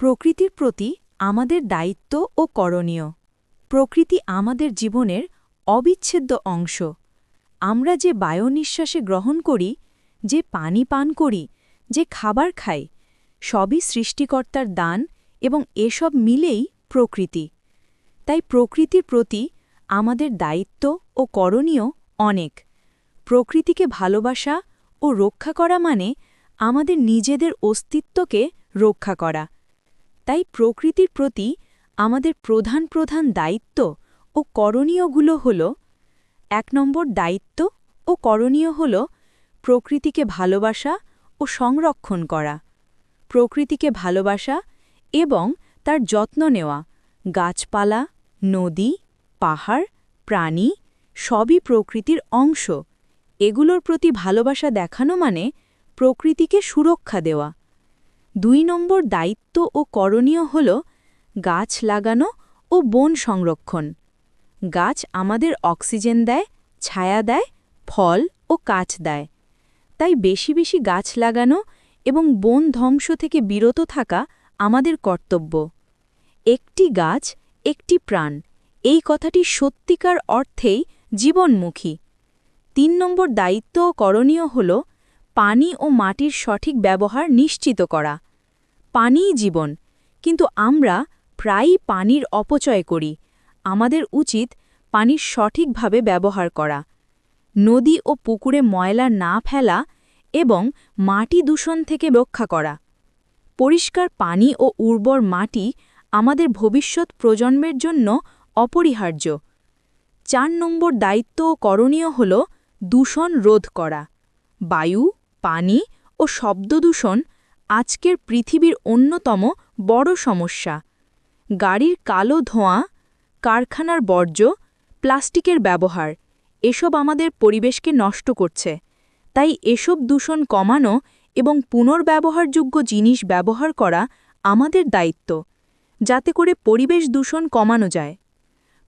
প্রকৃতির প্রতি আমাদের দায়িত্ব ও করণীয়। প্রকৃতি আমাদের জীবনের অবিচ্ছেদ্য অংশ। আমরা যে বায়ু নিঃশ্বাসে গ্রহণ করি, যে পানি পান করি, যে খাবার খাই, সবই সৃষ্টিকর্তার দান এবং এসব মিলেই প্রকৃতি। তাই প্রকৃতির প্রতি আমাদের দায়িত্ব ও করণীয় অনেক। প্রকৃতিকে ভালোবাসা ও রক্ষা করা মানে আমাদের নিজেদের অস্তিত্বকে রক্ষা করা। তাই প্রকৃতির প্রতি আমাদের প্রধান প্রধান দায়িত্ব ও করণীয়গুলো হল, এক নম্বর দায়িত্ব ও করণীয় হল প্রকৃতিকে ভালোবাসা ও সংরক্ষণ করা। প্রকৃতিকে ভালোবাসা এবং তার যত্ন নেওয়া, গাছপালা, নদী, পাহাড়, প্রাণী সবই প্রকৃতির অংশ। এগুলোর প্রতি ভালোবাসা দেখানো মানে প্রকৃতিকে সুরক্ষা দেওয়া। দুই নম্বর দায়িত্ব ও করণীয় হল গাছ লাগানো ও বন সংরক্ষণ। গাছ আমাদের অক্সিজেন দেয়, ছায়া দেয়, ফল ও কাচ দেয়। তাই বেশি বেশি গাছ লাগানো এবং বন ধ্বংস থেকে বিরত থাকা আমাদের কর্তব্য। একটি গাছ, একটি প্রাণ, এই কথাটি সত্যিকার অর্থেই জীবনমুখী। তিন নম্বর দায়িত্ব ও করণীয় হল পানি ও মাটির সঠিক ব্যবহার নিশ্চিত করা। পানিই জীবন, কিন্তু আমরা প্রায়ই পানির অপচয় করি। আমাদের উচিত পানির সঠিকভাবে ব্যবহার করা। নদী ও পুকুরে ময়লা না ফেলা এবং মাটি দূষণ থেকে রক্ষা করা। পরিষ্কার পানি ও উর্বর মাটি আমাদের ভবিষ্যৎ প্রজন্মের জন্য অপরিহার্য। চার নম্বর দায়িত্ব ও করণীয় হল দূষণ রোধ করা। বায়ু পানি ও শব্দদূষণ আজকের পৃথিবীর অন্যতম বড় সমস্যা। গাড়ির কালো ধোঁয়া, কারখানার বর্জ্য, প্লাস্টিকের ব্যবহার, এসব আমাদের পরিবেশকে নষ্ট করছে। তাই এসব দূষণ কমানো এবং পুনর্ব্যবহারযোগ্য জিনিস ব্যবহার করা আমাদের দায়িত্ব, যাতে করে পরিবেশ দূষণ কমানো যায়।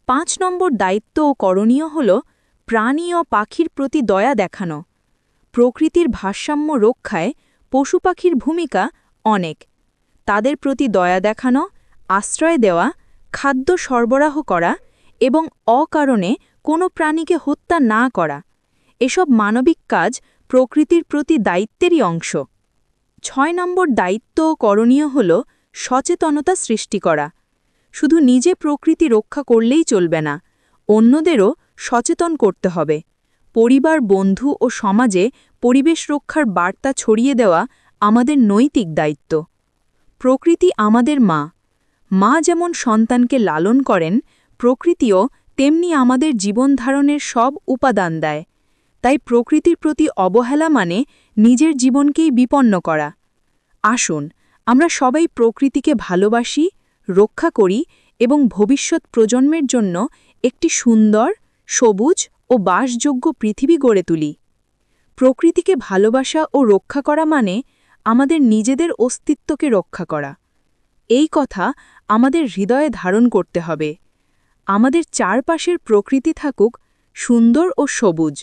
পাঁচ নম্বর দায়িত্ব ও করণীয় হল প্রাণী ও পাখির প্রতি দয়া দেখানো। প্রকৃতির ভারসাম্য রক্ষায় পশু পাখির ভূমিকা অনেক। তাদের প্রতি দয়া দেখানো, আশ্রয় দেওয়া, খাদ্য সরবরাহ করা এবং অকারণে কোনো প্রাণীকে হত্যা না করা, এসব মানবিক কাজ প্রকৃতির প্রতি দায়িত্বেরই অংশ। ছয় নম্বর দায়িত্ব করণীয় হল সচেতনতা সৃষ্টি করা। শুধু নিজে প্রকৃতি রক্ষা করলেই চলবে না, অন্যদেরও সচেতন করতে হবে। পরিবার, বন্ধু ও সমাজে পরিবেশ রক্ষার বার্তা ছড়িয়ে দেওয়া আমাদের নৈতিক দায়িত্ব। প্রকৃতি আমাদের মা। মা যেমন সন্তানকে লালন করেন, প্রকৃতিও তেমনি আমাদের জীবনধারণের সব উপাদান দেয়। তাই প্রকৃতির প্রতি অবহেলা মানে নিজের জীবনকেই বিপন্ন করা। আসুন, আমরা সবাই প্রকৃতিকে ভালোবাসি, রক্ষা করি এবং ভবিষ্যৎ প্রজন্মের জন্য একটি সুন্দর, সবুজ ও বাসযোগ্য পৃথিবী গড়ে তুলি। প্রকৃতিকে ভালোবাসা ও রক্ষা করা মানে আমাদের নিজেদের অস্তিত্বকে রক্ষা করা। এই কথা আমাদের হৃদয়ে ধারণ করতে হবে। আমাদের চারপাশের প্রকৃতি থাকুক সুন্দর ও সবুজ।